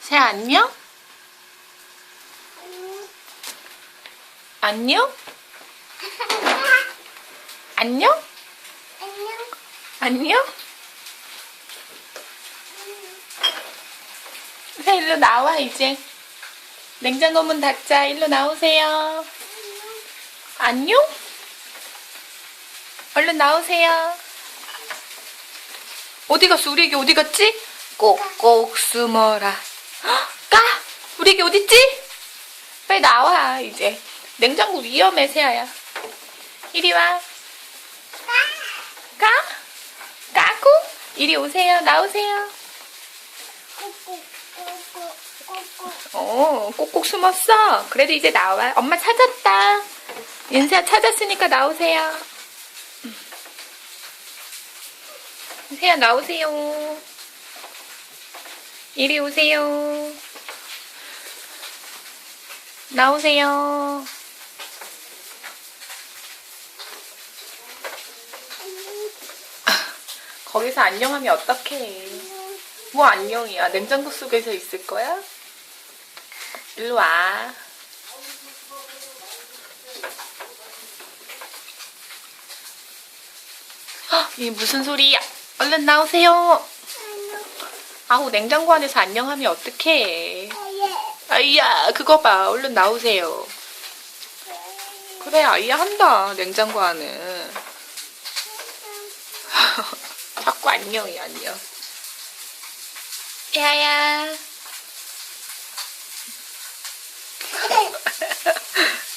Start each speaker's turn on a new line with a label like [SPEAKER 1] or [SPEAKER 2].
[SPEAKER 1] 새 안녕? 안녕? 안녕? 안녕? 새 일로 나와 이제 냉장고 문 닫자 일로 나오세요 안녕? 얼른 나오세요 어디 갔어 우리 애기 어디 갔지? 꼭꼭 숨어라 헉, 까! 우리 애기 어딨지? 빨리 나와 이제 냉장고 위험해 새아야 이리 와 까? 까꾸? 이리 오세요 나오세요 어, 꼭꼭 숨었어. 그래도 이제 나와. 엄마 찾았다. 인사 찾았으니까 나오세요. 인세야 나오세요. 이리 오세요. 나오세요. 거기서 안녕하면 어떡해. 뭐 안녕이야. 냉장고 속에서 있을 거야? 일로 와. 헉, 이게 무슨 소리야? 얼른 나오세요. 아우, 냉장고 안에서 안녕하면 어떡해. 아이야, 그거 봐. 얼른 나오세요. 그래, 아이야 한다. 냉장고 안은. 자꾸 안녕이 안녕. 야야.